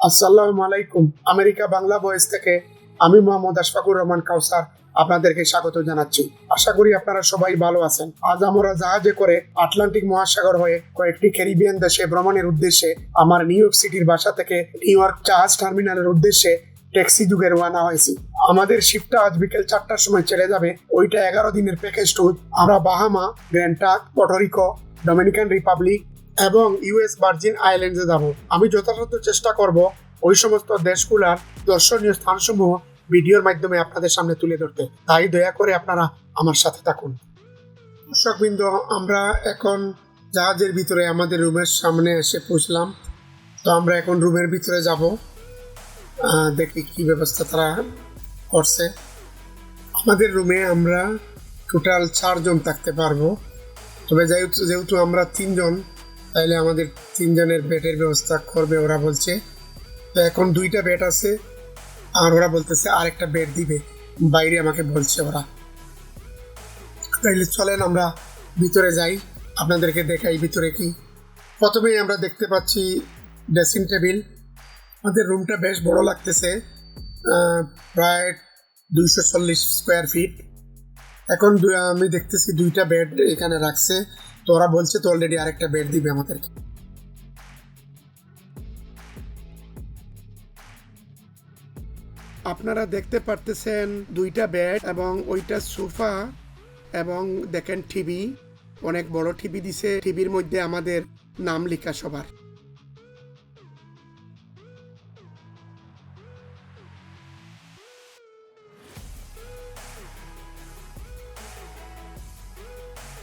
আসসালামু আলাইকুম। America Bangla voice থেকে আমি মোহাম্মদ আশফাকুর রহমান কাউসার আপনাদেরকে স্বাগত জানাচ্ছি। আশা করি আপনারা সবাই ভালো আছেন। আজ আমরা জাহাজে করে আটলান্টিক মহাসাগর হয়ে কয়েকটি ক্যারিবিয়ান দেশে ভ্রমণের উদ্দেশ্যে আমার নিউ ইয়র্ক সিটির বাসা থেকে নিউ ইয়র্ক জাহাজ টার্মিনালের উদ্দেশ্যে ট্যাক্সি যুগে রওনা হয়েছি। আমাদের শিফটটা আজ বিকেল চারটার সময় চলে যাবে। ওইটা এগারো দিনের প্যাকেজ ট্যুর আমরা Bahama Grand Turk Puerto Rico, Dominican Republic এবং ইউএস ভার্জিন আইল্যান্ডে যাব। আমি যথাযথ চেষ্টা করব ওই সমস্ত দেশগুলার দর্শনীয় স্থানসমূহ ভিডিওর মাধ্যমে আপনাদের সামনে তুলে ধরতে। তাই দয়া করে আপনারা আমার সাথে থাকুন। দর্শকবৃন্দ, আমরা এখন জাহাজের ভিতরে আমাদের রুমের সামনে এসে পৌঁছলাম। তো আমরা এখন রুমের ভিতরে যাব। দেখি কি ব্যবস্থা তারা করছে। আমাদের রুমে আমরা টোটাল চারজন থাকতে পারব। তবে যেহেতু যেহেতু আমরা তিনজন তাইলে আমাদের তিনজনের বেডের ব্যবস্থা করবে, ওরা বলছে। তো এখন দুইটা বেড আছে, আর ওরা বলতেছে আরেকটা বেড দিবে। বাইরে আমাকে বলছে ওরা। তাইলে চলেন আমরা ভিতরে যাই, আপনাদেরকে দেখাই ভিতরে কি। প্রথমেই আমরা দেখতে পাচ্ছি ড্রেসিং টেবিল। আমাদের রুমটা বেশ বড় লাগতেছে প্রায় দুইশো চল্লিশ স্কোয়ার ফিট। এখন আমি দেখতেছি দুইটা বেড এখানে রাখছে। তো ওরা বলছে তো অলরেডি আরেকটা বেড দিবে আমাদেরকে। আপনারা দেখতে পারতেছেন দুইটা বেড এবং ওইটা সোফা এবং দেখেন টিভি অনেক বড় টিভি দিছে। টিভির মধ্যে আমাদের নাম লেখা সবার।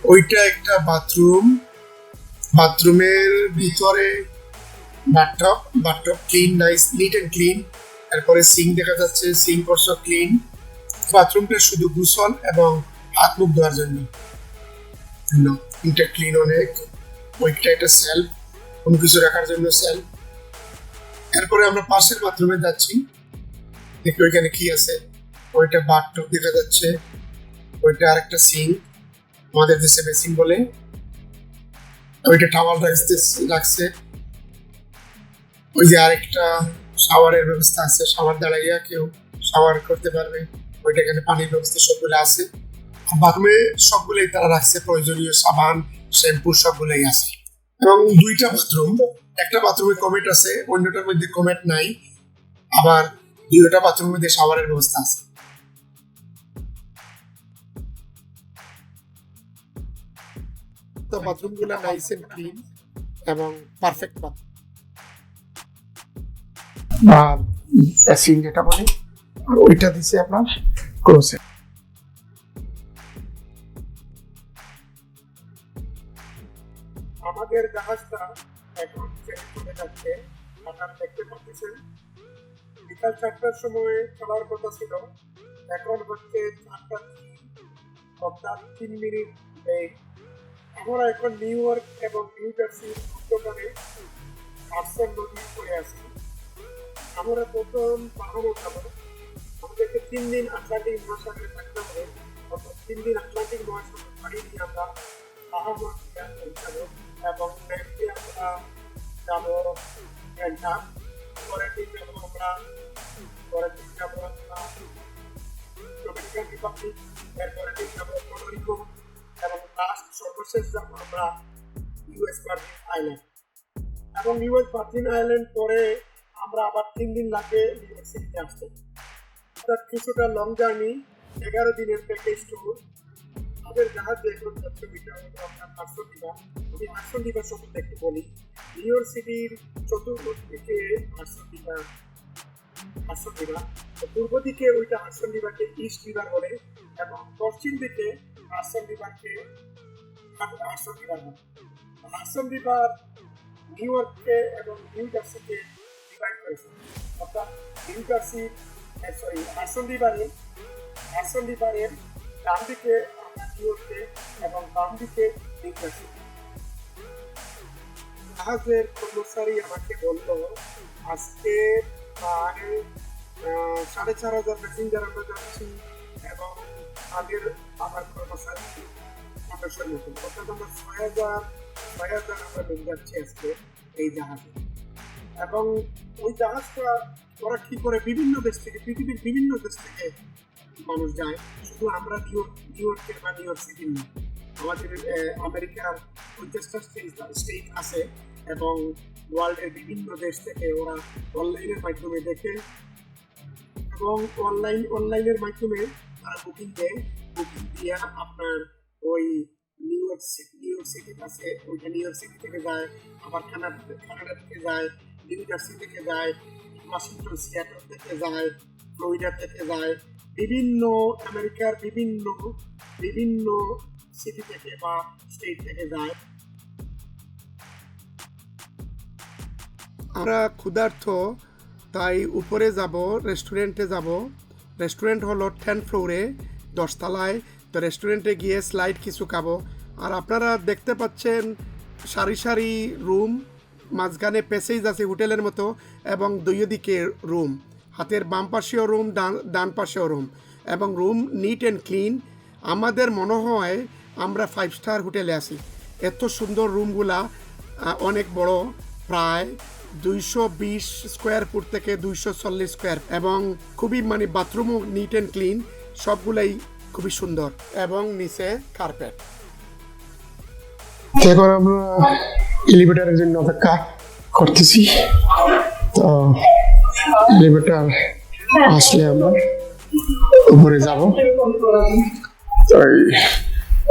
ওইটা একটা বাথরুম বাথরুমের ভিতরে bathtub bathtub clean nice neat and clean তারপরে সিং দেখা যাচ্ছে সিং অলসো ক্লিন বাথরুমটা শুধু গোসল এবং হাত মুখ ধোয়ার জন্য। এটা ক্লিন অনেক। ওইটা একটা সেলফ কোনো কিছু রাখার জন্য সেলফ এরপরে আমরা পাশের বাথরুমে যাচ্ছি। দেখি ওইখানে কি আছে। ওইটা বাথটব দেখা যাচ্ছে। ওইটা আরেকটা সিঙ্ক আমাদের দেশে বেসিন বলে, ওইটা টাওয়াল রাখতে রাখছে। ওই যে আরেকটা শাওয়ারের ব্যবস্থা আছে শাওয়ার দাঁড়াইয়া কেউ শাওয়ার করতে পারবে। ওইটা এখানে পানির ব্যবস্থা সবগুলো আছে। বাথরুমে সবগুলোই তারা রাখছে, প্রয়োজনীয় সাবান, শ্যাম্পু সবগুলোই আছে। এবং দুইটা বাথরুম, একটা বাথরুমে কমেট আছে, অন্যটার মধ্যে কমেট নাই। আবার দুইটা বাথরুমের মধ্যে শাওয়ারের ব্যবস্থা আছে। তো বাথরুমগুলো নাইস এন্ড ক্লিন এবং পারফেক্ট বাথরুম বা এসিং যেটা বলে আর ওইটা দিছে আপনার ক্লোজেট আমাদের জাহাজটা এখন ট্রেনে চলে যাচ্ছে আপনারা দেখতে পাচ্ছেন। বিকাল চারটার সময় চলার কথা ছিল এখন হচ্ছে চারটা তিন, অর্থাৎ তিন মিনিট এই আমরা এখন নিউ ইয়র্ক এবং নিউ জার্সির মধ্যখানে হাডসন নদী পড়ে আছি। আমরা প্রথম পাহাড়ে যাব আমাদেরকে তিন দিন আটলান্টিক মহাসাগরে থাকতে হবে। অর্থাৎ তিন দিন আটলান্টিক মহাসাগর পাড়ি দিয়ে আমরা বাহামা পৌঁছাবো এবং ডে আমরা যাব গ্যান্টা পরের দিন যাব আমরা, পরের দিন যাব আমরা। ডোমিনিকান রিপাবলিক এরপরের দিন যাব এবং লাস্ট সর্বশেষ যাব আমরা ইউএস ভার্জিন আইল্যান্ড এবং ইউএস ভার্জিন আইল্যান্ড পরে আমরা আবার তিন দিন লাগে নিউইয়র্ক সিটিতে আসতে। অর্থাৎ কিছুটা লং জার্নি এগারো দিনের প্যাকেজ ট্যুর আমাদের জাহাজে এখন যাচ্ছে ওইটা হলো আপনার হারসন ডিবা আমি হারসন ডিবা সম্বন্ধে একটু বলি। নিউ ইয়র্ক সিটির চতুর্থ দিকে হারসন ডিবা হারসন ডিবা পূর্ব দিকে ওইটা হারসন ডিবাকে ইস্ট রিভার বলে। এবং পশ্চিম দিকে হারসন ডিবাকে হারসন রিভার বলে হারসন রিভার নিউ ইয়র্ককে এবং নিউ জার্সিকে ডিভাইড করেছে। অর্থাৎ নিউ জার্সি সরি হারসন রিভারে হারসন রিভারের ডান দিকে নিউ ইয়র্কে এবং বাম দিকে নিউ জার্সি জাহাজের কর্মচারী আমাকে বলল, আজকে প্রায় সাড়ে চার হাজার প্যাসেঞ্জার আমরা যাচ্ছি এবং আগের অর্থাৎ ছয় হাজার ছয় হাজার লোক আজকে এই জাহাজে। এবং ওই জাহাজটা ওরা কি করে বিভিন্ন দেশ থেকে, পৃথিবীর বিভিন্ন দেশ থেকে মানুষ যায়। শুধু আমরা নিউ ইয়র্কের বা নিউ ইয়র্ক সিটির না, আমাদের আমেরিকার পঞ্চাশটা স্টেট আছে এবং ওয়ার্ল্ডের বিভিন্ন দেশ থেকে ওরা অনলাইনের মাধ্যমে দেখে এবং অনলাইন অনলাইনের মাধ্যমে তারা বুকিং দেয়। আপনার ওই New York city New York সিটির কাছে ওইটা নিউ ইয়র্ক সিটি থেকে যায়, আবার কানাডা কানাডা থেকে যায় নিউ জার্সি থেকে যায় ওয়াশিংটন সিয়াটল থেকে যায় ফ্লোরিডা থেকে যায়, বিভিন্ন আমেরিকার বিভিন্ন বিভিন্ন সিটি থেকে বা স্টেট থেকে যায়। আমরা ক্ষুধার্থ তাই উপরে যাব রেস্টুরেন্টে যাব। রেস্টুরেন্ট হলো টেন ফ্লোরে দশতলায় তো রেস্টুরেন্টে গিয়ে স্লাইড কিছু খাব। আর আপনারা দেখতে পাচ্ছেন সারি সারি রুম মাঝখানে প্যাসেজ আছে হোটেলের মতো এবং দুই দিকে রুম হাতের বাম পাশেও রুম ডান ডান পাশেও রুম এবং রুম নিট অ্যান্ড ক্লিন আমাদের মনে হয় আমরা ফাইভ স্টার হোটেলে আছি। এত সুন্দর রুমগুলা অনেক বড়, প্রায় দুইশো বিশ স্কোয়ার ফুট থেকে দুইশো চল্লিশ স্কোয়ার এবং খুবই মানে বাথরুমও নিট অ্যান্ড ক্লিন সবগুলাই খুবই সুন্দর এবং নিচে কার্পেট এখন আমরা এলিভেটারের জন্য অপেক্ষা করতেছি। তো এলিভেটার আসলে আমরা উপরে যাব। এই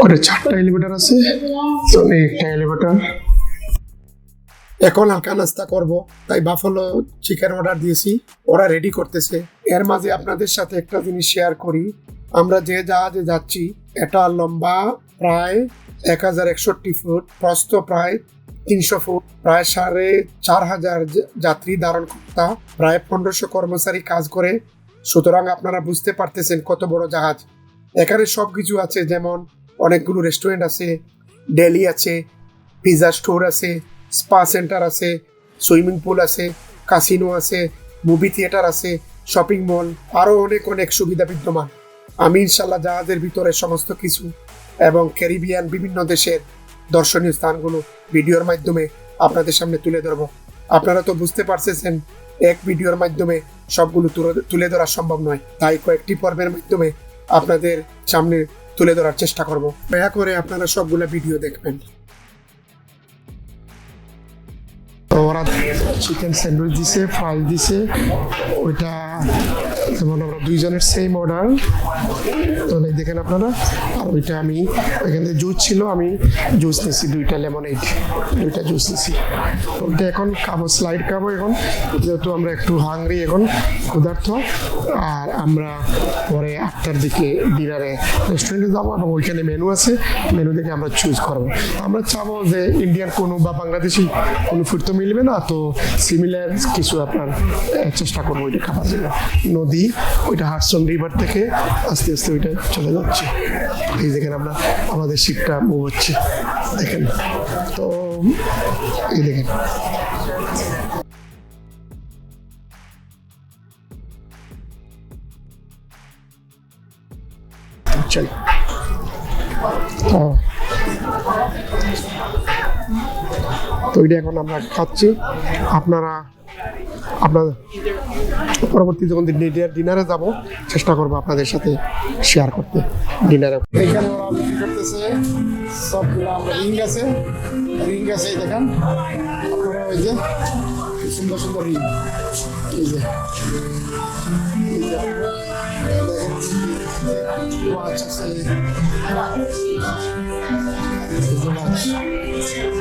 ওটা চারটা এলিভেটার আছে। তো একটা এলিভেটার এখন হালকা নাস্তা করব। তাই বাফলো চিকেন অর্ডার দিয়েছি। ওরা রেডি করতেছে। এর মাঝে আপনাদের সাথে একটা জিনিস শেয়ার করি। আমরা যে জাহাজে যাচ্ছি, এটা লম্বা, প্রায় এক হাজার একষট্টি ফুট প্রস্থ প্রায় তিনশো ফুট প্রায় সাড়ে চার হাজার যাত্রী ধারণ ক্ষমতা প্রায় পনেরোশো কর্মচারী কাজ করে। সুতরাং আপনারা বুঝতে পারতেছেন কত বড় জাহাজ। এখানে সব কিছু আছে, যেমন অনেকগুলো রেস্টুরেন্ট আছে ডেলি আছে পিৎজা স্টোর আছে স্পা সেন্টার আছে, সুইমিং পুল আছে, কাসিনো আছে, মুভি থিয়েটার আছে, শপিং মল আরও অনেক অনেক সুবিধা বিদ্যমান। আমি ইনশাল্লাহ জাহাজের ভিতরে সমস্ত কিছু এবং ক্যারিবিয়ান বিভিন্ন দেশের দর্শনীয় স্থানগুলো ভিডিওর মাধ্যমে আপনাদের সামনে তুলে ধরবো। আপনারা তো বুঝতে পারছেন এক ভিডিওর মাধ্যমে সবগুলো তুলে- ধরা সম্ভব নয়। তাই কয়েকটি পর্বের মাধ্যমে আপনাদের সামনে তুলে ধরার চেষ্টা করব। দয়া করে আপনারা সবগুলো ভিডিও দেখবেন। ওরা চিকেন স্যান্ডউইচ দিছে ফ্রাই দিছে ওইটা যেমন আমরা দুইজনের সেম অর্ডার তাহলে দেখেন আপনারা, আর ওইটা আমি ওইখান থেকে জুস ছিল, আমি জুস নিছি, দুইটা লেমনেড দুইটা জুস নিছি। ওইটা এখন খাব স্লাইড খাব এখন, যেহেতু আমরা একটু হাংরি এখন ক্ষুধার্থ আর আমরা পরে আটটার দিকে ডিনারে রেস্টুরেন্টে যাব, এবং ওইখানে মেনু আছে মেনু দেখে আমরা চুজ করব। আমরা চাবো যে ইন্ডিয়ান কোনো বা বাংলাদেশি কোনো ফুড তো মিলবে না, তো সিমিলার কিছু আপনার চেষ্টা করব ওইটা খাবার জন্য। নদী ওইটা হাটসন রিভার থেকে আস্তে আস্তে ওইটা চলে যাচ্ছে। এই দেখেন আমরা, আমাদের শিপটা মুভ হচ্ছে। দেখেন, তো এই দেখেন। তো ওইটা এখন আমরা খাচ্ছি। আপনারা আপনার পরবর্তী যখন ডিনারে যাব চেষ্টা করব আপনাদের সাথে শেয়ার করতে ডিনারে এখানে করতেছে সবগুলো আমরা রিং আছে রিং আছে দেখেন আপনারা ওই যে সুন্দর সুন্দর রিং এই যে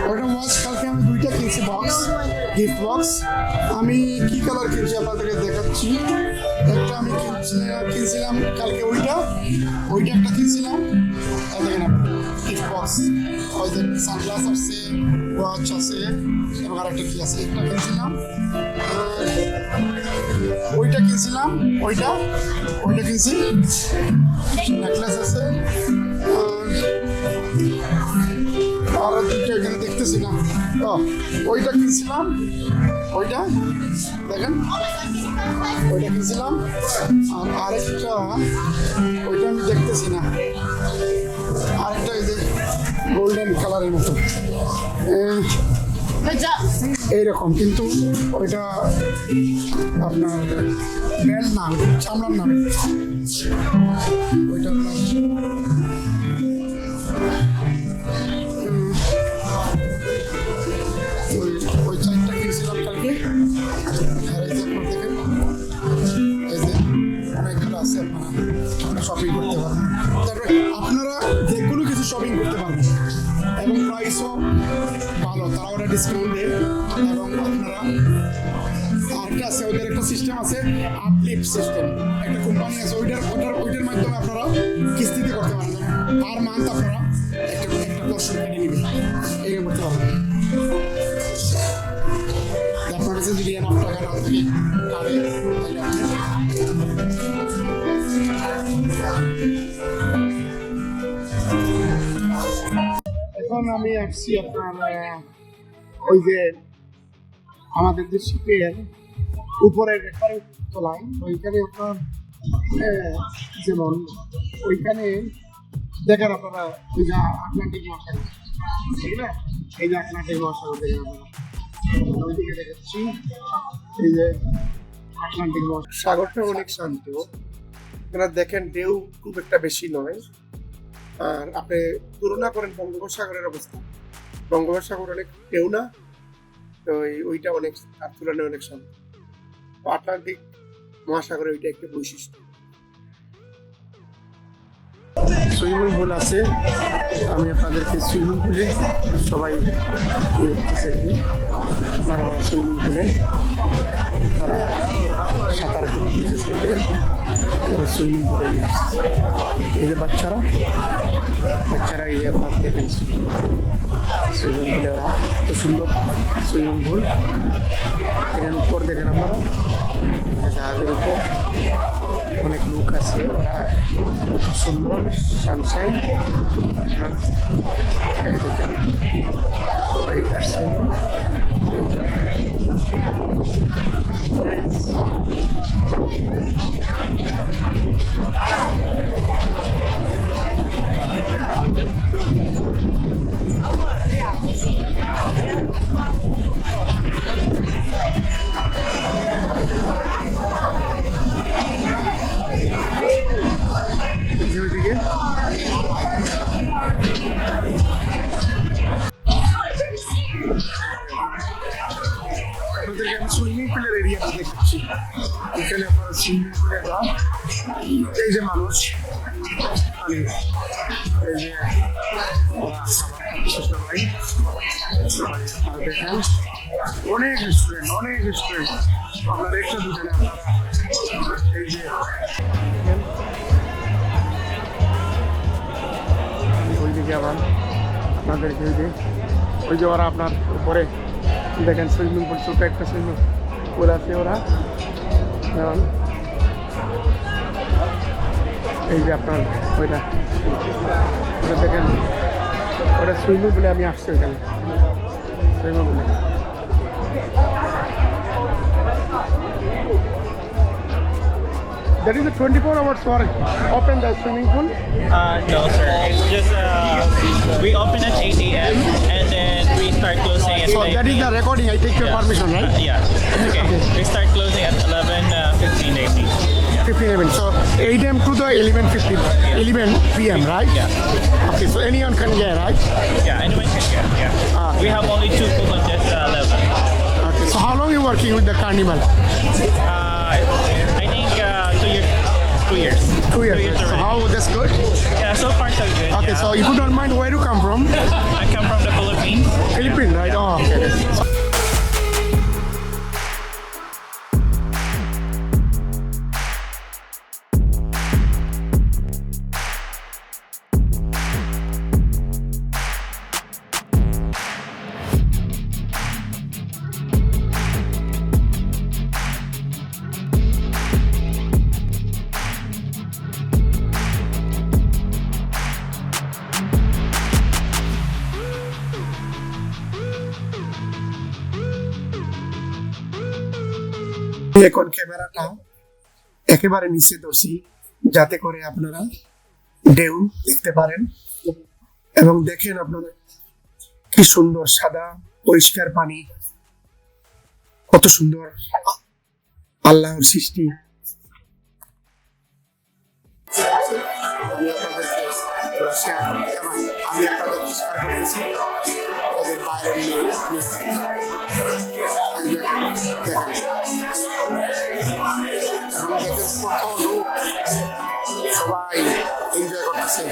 ওটা ওয়াচ কালকে আমি দুইটা কিনছি বক্স গিফট বক্স আমি কি কালার কিনছি আপনাদেরকে দেখাচ্ছি। একটা আমি কিনছি- কিনছিলাম কালকে ওইটা। ওইটা একটা কিনছিলাম। দেখেন গিফট বক্স যে সানগ্লাস আছে ওয়াচ আছে এবং আরেকটা কি আছে, একটা কিনছিলাম। ওইটা কিনছিলাম, ওইটা ওইটা কিনছি। নেকলেস আছে। আর দুটো এখানে দেখতেছি না ওইটা কিনছিলাম। ওইটা, দেখেন। ওইটা কিনছিলাম। আর আরেকটা, ওইটা আমি দেখতেছি না। আরেকটা এই যে গোল্ডেন কালারের মতো। এইরকম, কিন্তু ওইটা আপনার বেল্ট না ওইটা চামড়ার না ওইটা আপনার ডিসকাউন্ট এবং আপনারা আরেকটা আছে, ওদের একটা সিস্টেম আছে আপলিফট সিস্টেম একটা কোম্পানি আছে, ওইটার ওইটার ওইটার মাধ্যমে আপনারা কিস্তিতে করতে পারেন পার মান্থ আপনারা একটা একটা পোর্শন কেটে নেবেন। এরকম করতে পারবেন আপনার কাছে যদি এনাফ টাকা না থাকে, তাহলে এখন আমি আসছি আপনার ওই যে আমাদের যে শিপের উপরের রেফারে তোলায়, ওইখানে আপনার যেমন ওইখানে দেখেন আপনারা ওই যে আটলান্টিক মহাসাগর, ঠিক না? এই যে আটলান্টিক মহাসাগর দেখেন আপনারা। ওইদিকে দেখাচ্ছি, এই যে আটলান্টিক সাগরটা অনেক শান্ত। আপনারা দেখেন ঢেউ খুব একটা বেশি নয়। আর আপনি তুলনা করেন বঙ্গোপসাগরের অবস্থা। বঙ্গোপসাগর অনেক ঢেউ না, তো ওই- ওইটা অনেক তার তুলনায় অনেক শান্ত আটলান্টিক মহাসাগরে ওইটা একটা বৈশিষ্ট্য। সুইমিং পুল আছে, আমি আপনাদেরকে সুইমিং পুলে সবাই সুইমিং পুলে সাঁতার সুইমিং এই যে বাচ্চারা বাচ্চারা এই আপনার দেখেন সুইমিং পুলে ওরা এত সুন্দর সুইমিং পুল এখানে উপর দেখেন আপনারা জাহাজের উপর অনেক লোক আছে ওরা সুন্দর সানশাইন সবাই আসছে ওইদিকে আমি সুইমিং পুলের এরিয়াটা দেখাচ্ছি এখানে আপনারা সুইমিং পুলে এই যে মানুষ মানে এই যে অনেক রেস্টুরেন্ট অনেক রেস্টুরেন্ট আপনার একটা দুজনে এই যে ওইদিকে আবার আপনাদেরকে ওই যে ওই যে ওরা আপনার উপরে দেখেন সুইমিং পুল ছোটো একটা সুইমিং পুল আছে ওরা কারণ এই যে আপনার ওইটা ওটা দেখেন ওটা সুইমিং পুলে আমি আসছি ওইখানে সুইমিং পুলে That is a 24 hours for open the swimming pool. Uh, no, sir. It's just uh, we open at 8 a.m. and then we start closing at So 5 that is the recording. I take your Yeah. permission, right? yeah. Okay. We start closing at 11, uh, 15 evening. 15 a.m. So 8 a.m. to the 11 15, 11 p.m. Right? Yeah. Okay. So anyone can get right. Yeah. Anyone can get. Yeah. Ah. We have only two on just uh, 11. Okay. So how long you working with the carnival? Uh, I think uh, two years. Two years. Two years. Two years so how that's good. Yeah. So far so good. Okay. yeah. So if you don't mind, where you come from? I come from the Philippines. Right? Oh, okay. এখন ক্যামেরাটা একেবারে নিচে দোষী। যাতে করে আপনারা ঢেউ দেখতে পারেন। এবং দেখেন আপনারা কি সুন্দর সাদা পরিষ্কার পানি। কত সুন্দর আল্লাহর সৃষ্টি। আমি আপনাদেরকে এবং দেখেন কত লোক সবাই এনজয় করতেছে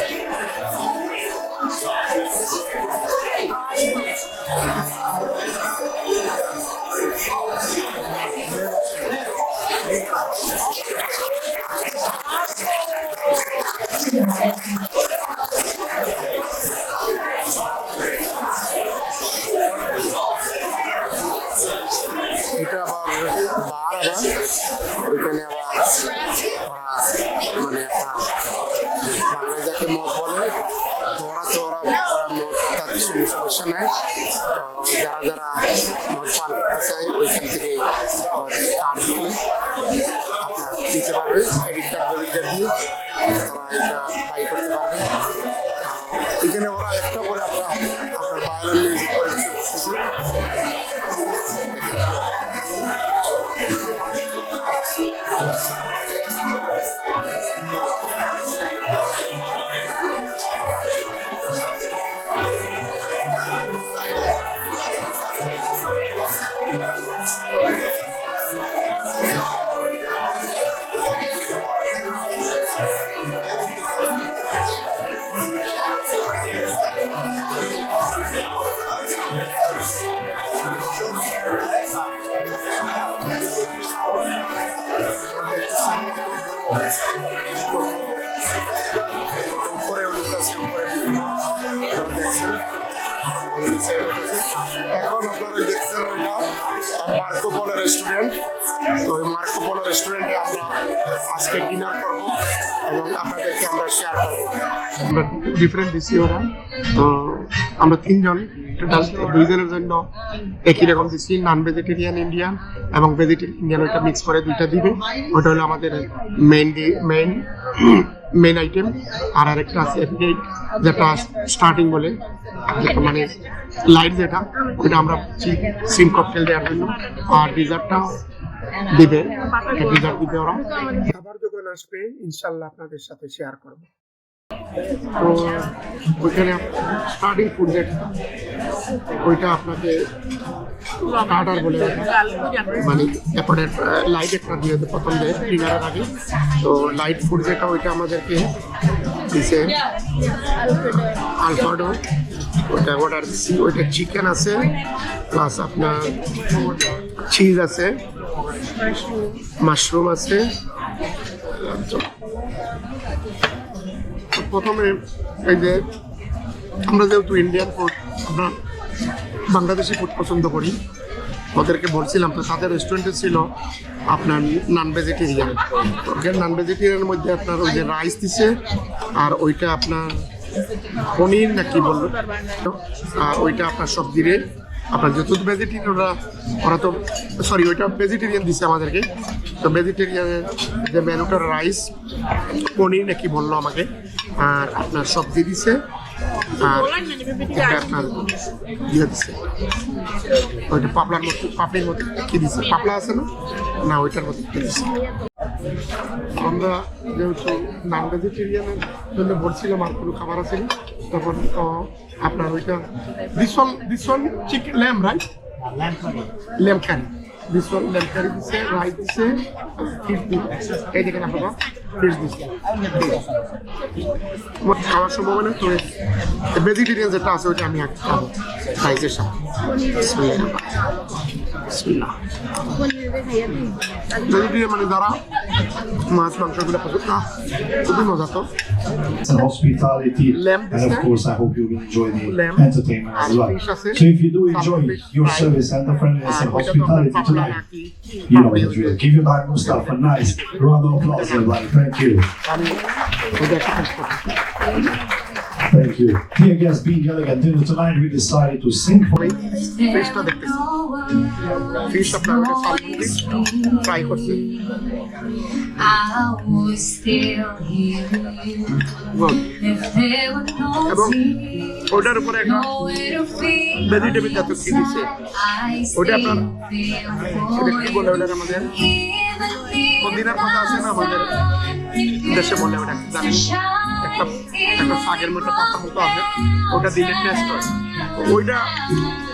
আহ, এখানে ওরা একটা করে আপনার উপরে উপরে এখন আপনারা মার্কো পোলো রেস্টুরেন্ট তো ওই মার্কো পোলো রেস্টুরেন্টে আমরা আজকে ডিনার করব এবং আপনাদেরকে আমরা শেয়ার করব আমরা ডিফারেন্ট দিচ্ছি ওরা তো আমরা তিনজন দুইজনের জন্য একই রকম দিচ্ছি নন ভেজিটেরিয়ান ইন্ডিয়ান এবং ভেজিটেরিয়ান ইন্ডিয়ান ওইটা মিক্স করে দুইটা দিবে। ওটা হলো আমাদের মেইন মেইন মেইন আইটেম আর আরেকটা আছে এপিটাইট যেটা স্টার্টিং বলে। যেটা মানে লাইট যেটা, ওইটা আমরা সিম ককটেল দেওয়ার জন্য। আর ডিজার্টটা দিবে। ডিজার্ট দিবে ওরা। খাবার যখন আসবে ইনশাল্লাহ আপনাদের সাথে শেয়ার করব। তো ওইখানে স্টার্টিং ফুড যেটা ওইটা আপনাকে স্টার্টার বলে মানে এরপরে লাইট একটা দিয়ে প্রথম দেয় ডিনারের আগে। তো লাইট ফুড যেটা ওইটা আমাদেরকে দিছে আলফাডো ওটা অর্ডার দিচ্ছি ওইটা চিকেন আছে প্লাস আপনার চিজ আছে মাশরুম আছে। প্রথমে এই যে আমরা যেহেতু ইন্ডিয়ান ফুড আমরা বাংলাদেশি ফুড পছন্দ করি, ওদেরকে বলছিলাম তো তাদের রেস্টুরেন্টে ছিল আপনার নন ভেজিটেরিয়ান নন ভেজিটেরিয়ানের মধ্যে আপনার ওই যে রাইস দিছে, আর ওইটা আপনার পনির না কি বলল আর ওইটা আপনার সবজি রে আপনার যেহেতু ভেজিটেরিয়ান ওরা ওরা তো সরি ওইটা ভেজিটেরিয়ান দিছে আমাদেরকে। তো ভেজিটেরিয়ানের যে মেনুটার রাইস পনির নাকি বলল আমাকে? আর আপনার সবজি দিছে। আর এটা আপনার ইয়ে দিছে। ওইটা পাপলার মধ্যে পাপড়ির মধ্যে কি দিছে? পাপলা আছে না? না ওইটার মধ্যে কি দিছে? আমরা যেহেতু নন ভেজিটেরিয়ানের জন্য বলছিলাম আর কোনো খাবার আছে তখন তো আপনার ওইটা this one this one chicken lamb right lamb curry this one lamb curry দিছে রাইস দিছে এই দেখেন আপনারা। ফিশ মোট খাওয়ার সম্ভাবনা তো ভেজিটেরিয়ান যেটা আছে ওইটা আমি খাব। রাইসের সাথে। বিসমিল্লাহ বিসমিল্লাহ ভেজিটেরিয়ান মানে যারা মাছ মাংসগুলো পছন্দ না খুবই মজা তো and hospitality. Lamb and of this course, I hope you will enjoy the Lamb. entertainment as And well. fish আছে, So if you do enjoy fish your fry. service and the friendliness R and ওইটা তো আপনার hospitality পাপলা tonight, নাকি you know papdi the drill. Give your time stuff a nice round of applause, everybody. Thank you. Thank you. Dear guests, being elegant dinner tonight, we decided to sing for ফিশটা দেখতেছি fish আপনার ওটা fish fry করছি I would still hear you Good. if there were no এবং ওটার উপরে একটা to feel. Vegetable জাতীয় কি I ওটা still আপনার feel এটা কি for বলে you. আমাদের Even মদিনার কথা আছে না আমাদের দেশে বলে ওটা কি জানেন একটা একটা শাকের মতো পাতা মতো আছে, ওটা দিলে টেস্ট হয়। ওইটা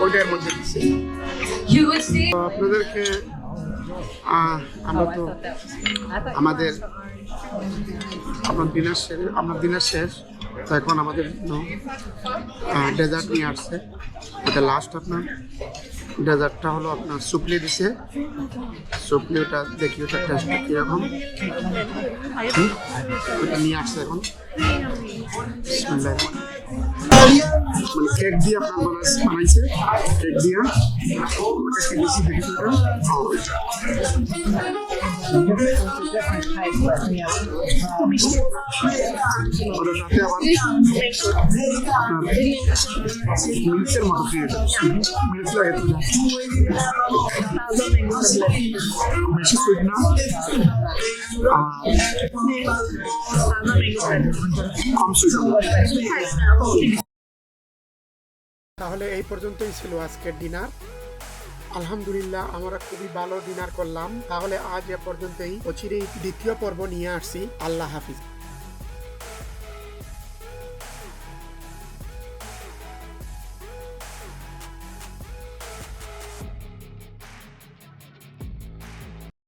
ওইটার মধ্যে দিচ্ছে আপনাদেরকে আমরা তো আমাদের, আপনার দিনের শেষ, আপনার দিনের শেষ। তো এখন আমাদের ডেজার্ট নিয়ে আসছে। এটা লাস্ট আপনার। ডেজার্টটা হলো আপনার সুপলি দিছে। সুপলি ওটা দেখি ওটা টেস্টটা কীরকম? ওটা নিয়ে আসছে এখন। মানে কেক দিয়ে আপনার বানাইছে বানাইছে। কেক দিয়ে। ওটা দেখি ওটা? ওইটা। তাহলে এই পর্যন্তই ছিল আজকের ডিনার। আলহামদুলিল্লাহ, আমরা খুবই ভালো ডিনার করলাম। তাহলে আজ এ পর্যন্তই। অচিরেই দ্বিতীয় পর্ব নিয়ে আসছি। আল্লাহ হাফিজ।